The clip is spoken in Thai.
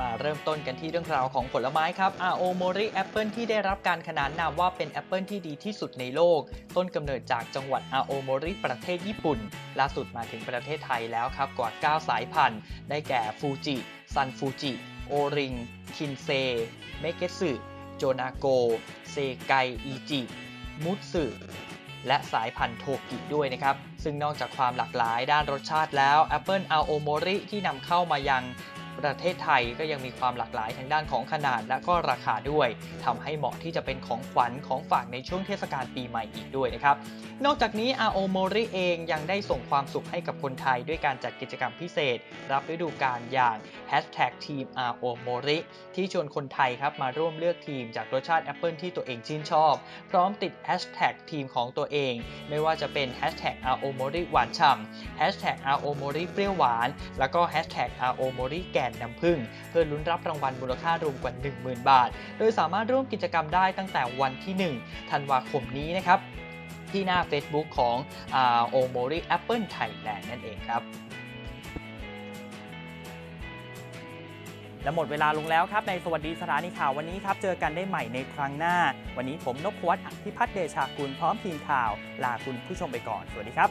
มาเริ่มต้นกันที่เรื่องราวของผลไม้ครับ R.O. Mori Apple ที่ได้รับการขนานนามว่าเป็นแอปเปิลที่ดีที่สุดในโลก ต้นกำเนิดจากจังหวัด R.O. Mori ประเทศญี่ปุ่น ล่าสุดมาถึงประเทศไทยแล้วครับกว่า 9 สายพันธุ์ ได้แก่ฟูจิ ซันฟูจิ โอริง คินเซ เมเกสึ โจนาโก เซไกอิจิ มุตสึและสายพันธุ์โทกิด้วยนะครับ ซึ่งนอกจากความหลากหลายด้านรสชาติแล้ว Apple R.O. Mori ที่นำเข้ามายัง ประเทศไทยก็ยังมีความหลากหลายทางด้านของขนาดและก็ราคาด้วยทำให้เหมาะที่จะเป็นของขวัญของฝากในช่วงเทศกาลปีใหม่อีกด้วยนะครับ นอกจากนี้ RO Mori เองยังได้ส่งความสุขให้กับคนไทยด้วยการจัดกิจกรรมพิเศษ รับฤดูกาลอย่าง Hashtag Team RO Mori ที่ชวนคนไทยครับมาร่วมเลือกทีมจากรสชาติแอปเปิลที่ตัวเองชื่นชอบ พร้อมติด Hashtag ทีมของตัวเอง ไม่ว่าจะเป็น Hashtag RO Mori หวานฉ่ำ Hashtag RO Mori เปรี้ยวหวาน แล้วก็ Hashtag RO Mori แกนน้ำผึ้งเพื่อลุ้นรับรางวัลมูลค่ารวมกว่า 10,000 บาท โดยสามารถร่วมกิจกรรมได้ตั้งแต่วันที่ 1 ธันวาคมนี้นะครับที่หน้า Facebook ของ o m o r i Apple Thailand นั่นเองครับและหมดเวลาลงแล้วครับ ในสวัสดีสถานีข่าววันนี้ครับ เจอกันได้ใหม่ในครั้งหน้า วันนี้ผมนพวัฒน์อภิพัฒน์เดชากุลพร้อมทีมข่าว ลาคุณผู้ชมไปก่อน สวัสดีครับ